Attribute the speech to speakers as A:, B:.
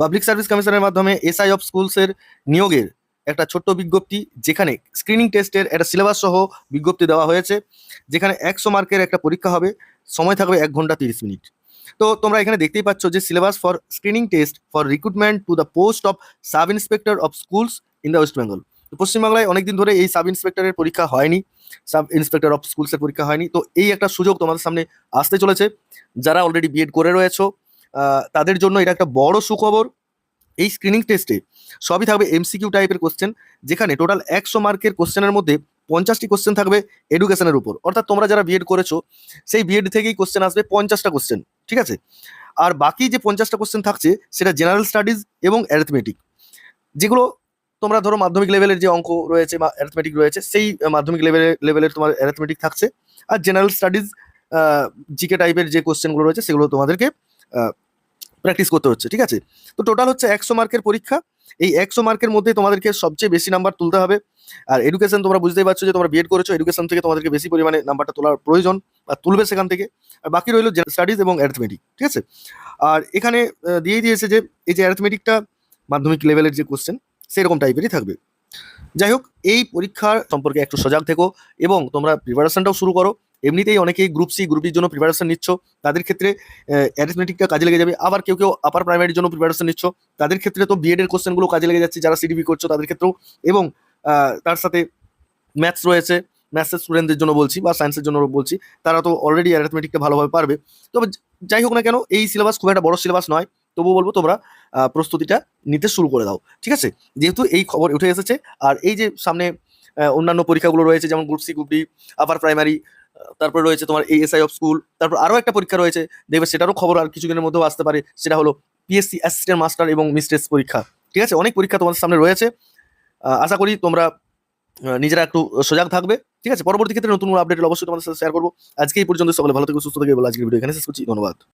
A: Public service কমিশনের মাধ্যমে SI of স্কুলসের নিয়োগের একটা ছোট্ট বিজ্ঞপ্তি, যেখানে স্ক্রিনিং টেস্টের একটা সিলেবাস সহ বিজ্ঞপ্তি দেওয়া হয়েছে, যেখানে একশো মার্কের একটা পরীক্ষা হবে, সময় থাকবে এক ঘণ্টা তিরিশ মিনিট। তো তোমরা এখানে দেখতেই পাচ্ছ যে syllabus for screening test for recruitment to the post of sub inspector of schools in the West Bengal পশ্চিমবাংলায় অনেকদিন ধরে এই সাব ইন্সপেক্টরের পরীক্ষা হয়নি সাব ইন্সপেক্টর অফ স্কুলসের পরীক্ষা হয়নি। তো এই একটা সুযোগ তোমাদের সামনে আসতে চলেছে। যারা অলরেডি বিএড করে রয়েছো তাদের জন্য এটা একটা বড় সুখবর। এই স্ক্রিনিং টেস্টে সবই থাকবে এমসিকিউ টাইপের কোশ্চেন যেখানে টোটাল একশো মার্কের কোশ্চেনের মধ্যে পঞ্চাশটি কোশ্চেন থাকবে এডুকেশনের উপর। অর্থাৎ তোমরা যারা বিএড করেছ, সেই বিএড থেকেই কোশ্চেন আসবে পঞ্চাশটা কোশ্চেন ঠিক আছে? আর বাকি যে পঞ্চাশটা কোশ্চেন থাকছে, সেটা জেনারেল স্টাডিজ এবং অ্যারিথমেটিক যেগুলো তোমরা ধরো মাধ্যমিক লেভেলের যে অঙ্ক রয়েছে বা অ্যারিথমেটিক রয়েছে, সেই মাধ্যমিক লেভেলের লেভেলের তোমার অ্যারিথমেটিক থাকছে। আর জেনারেল স্টাডিজ জিকে টাইপের যে কোশ্চেনগুলো রয়েছে, সেগুলো তোমাদেরকে প্র্যাকটিস করতে হচ্ছে, ঠিক আছে? তো টোটাল হচ্ছে একশো মার্কের পরীক্ষা। এই একশো মার্কের মধ্যে তোমাদেরকে সবচেয়ে বেশি নাম্বার তুলতে হবে। আর এডুকেশন তোমরা বুঝতেই পারছ যে তোমরা বিএড করেছ এডুকেশন থেকে তোমাদেরকে বেশি পরিমাণে নাম্বারটা তোলার প্রয়োজন আর তুলবে সেখান থেকে। আর বাকি রইল স্টাডিজ এবং অ্যারিথমেটিক ঠিক আছে? আর এখানে দিয়েই দিয়েছে যে এই যে অ্যারিথমেটিকটা মাধ্যমিক লেভেলের যে কোশ্চেন সেরকম টাইপেরই থাকবে। যাই হোক, এই পরীক্ষার সম্পর্কে একটু সজাগ থেকো এবং তোমরা প্রিপারেশনটাও শুরু করো। এমনিতেই অনেকেই গ্রুপ সি গ্রুপের জন্য প্রিপারেশন নিচ্ছ। তাদের ক্ষেত্রে অ্যারিথমেটিকটা কাজে লেগে যাবে। আবার কেউ কেউ আপার প্রাইমারির জন্য প্রিপারেশন নিচ্ছ। তাদের ক্ষেত্রে তো বিএড এর কোশ্চেনগুলো কাজে লেগে যাচ্ছে যারা সিডিপি করছ তাদের ক্ষেত্রেও। এবং তার সাথে ম্যাথস রয়েছে। ম্যাথসের স্টুডেন্টদের জন্য বলছি বা সায়েন্সের জন্য বলছি। তারা তো অলরেডি অ্যারিথমেটিকটা ভালোভাবে পারবে। তবে যাই হোক না কেন, এই সিলেবাস খুব একটা বড় সিলেবাস নয়। তবুও বলব তোমরা প্রস্তুতিটা নিতে শুরু করে দাও। ঠিক আছে? যেহেতু এই খবর উঠে এসেছে। আর এই যে সামনে অন্যান্য পরীক্ষাগুলো রয়েছে, যেমন group C group D upper primary তারপর রয়েছে তোমার এএসআই অফ স্কুল তারপর আরও একটা পরীক্ষা রয়েছে। দেখবে সেটারও খবর আর কিছুদিনের মধ্যেও আসতে পারে। সেটা হলো পিএসসি অ্যাসিস্ট্যান্ট মাস্টার এবং মিস্ট্রেস পরীক্ষা। ঠিক আছে? অনেক পরীক্ষা তোমাদের সামনে রয়েছে। আশা করি তোমরা নিজেরা একটু সজাগ থাকবে। ঠিক আছে? পরবর্তী ক্ষেত্রে নতুন আপডেট অবশ্যই তোমাদের সাথে শেয়ার করব। আজকে এই পর্যন্ত সকলে ভালো থেকে, সুস্থ থেকে। বলে আজকের ভিডিও এখানে শেষ করছি। ধন্যবাদ।